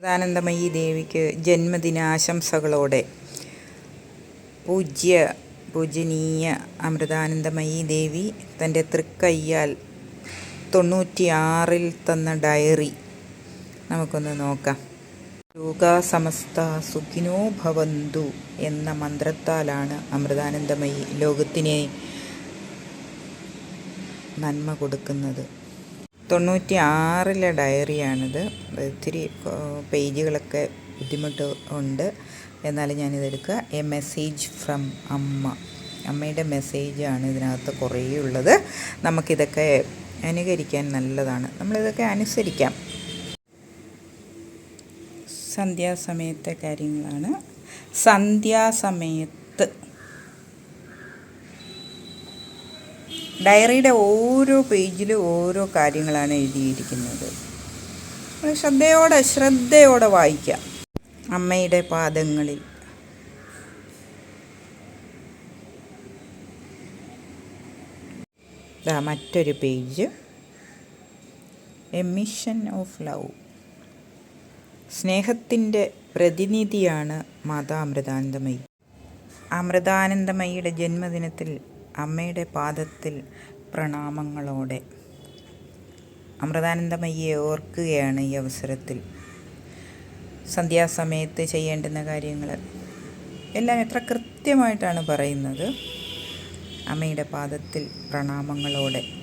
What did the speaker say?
സദാനന്ദമയി ദേവിക്ക് ജന്മദിനാശംസകളോടെ പൂജ്യ പൂജനീയ അമൃതാനന്ദമയി ദേവി തന്റെ തൃക്കയ്യാൽ തൊണ്ണൂറ്റിയാറിൽ തന്ന ഡയറി നമുക്കൊന്ന് നോക്കാം. ലോകാസമസ്ത സുഖിനോ ഭവന്തു എന്ന മന്ത്രത്താലാണ് അമൃതാനന്ദമയി ലോകത്തിനെ നന്മ കൊടുക്കുന്നത്. തൊണ്ണൂറ്റി ആറിലെ ഡയറിയാണിത് ഒത്തിരി പേജുകളൊക്കെ ബുദ്ധിമുട്ട് ഉണ്ട്. എന്നാലും ഞാനിതെടുക്കുക. എ മെസ്സേജ് ഫ്രം അമ്മ. അമ്മയുടെ മെസ്സേജാണ് ഇതിനകത്ത് കുറേ ഉള്ളത്. നമുക്കിതൊക്കെ അനുകരിക്കാൻ നല്ലതാണ്. നമ്മളിതൊക്കെ അനുസരിക്കാം. സന്ധ്യാസമയത്തെ കാര്യങ്ങളാണ്. സന്ധ്യാസമയത്ത് ഡയറിയുടെ ഓരോ പേജിലും ഓരോ കാര്യങ്ങളാണ് എഴുതിയിരിക്കുന്നത്. ശ്രദ്ധയോടെ ശ്രദ്ധയോടെ വായിക്കാം അമ്മയുടെ പാദങ്ങളിൽ. ഇതാ മറ്റൊരു പേജ്. എമിഷൻ മിഷൻ ഓഫ് ലവ് സ്നേഹത്തിന്റെ പ്രതിനിധിയാണ് മാതാ അമൃതാനന്ദമയി. അമൃതാനന്ദമയിയുടെ ജന്മദിനത്തിൽ അമ്മയുടെ പാദത്തിൽ പ്രണാമങ്ങളോടെ. അമൃതാനന്ദമയ്യെ ഓർക്കുകയാണ് ഈ അവസരത്തിൽ. സന്ധ്യാസമയത്ത് ചെയ്യേണ്ടുന്ന കാര്യങ്ങൾ എല്ലാം എത്ര കൃത്യമായിട്ടാണ് പറയുന്നത്. അമ്മയുടെ പാദത്തിൽ പ്രണാമങ്ങളോടെ.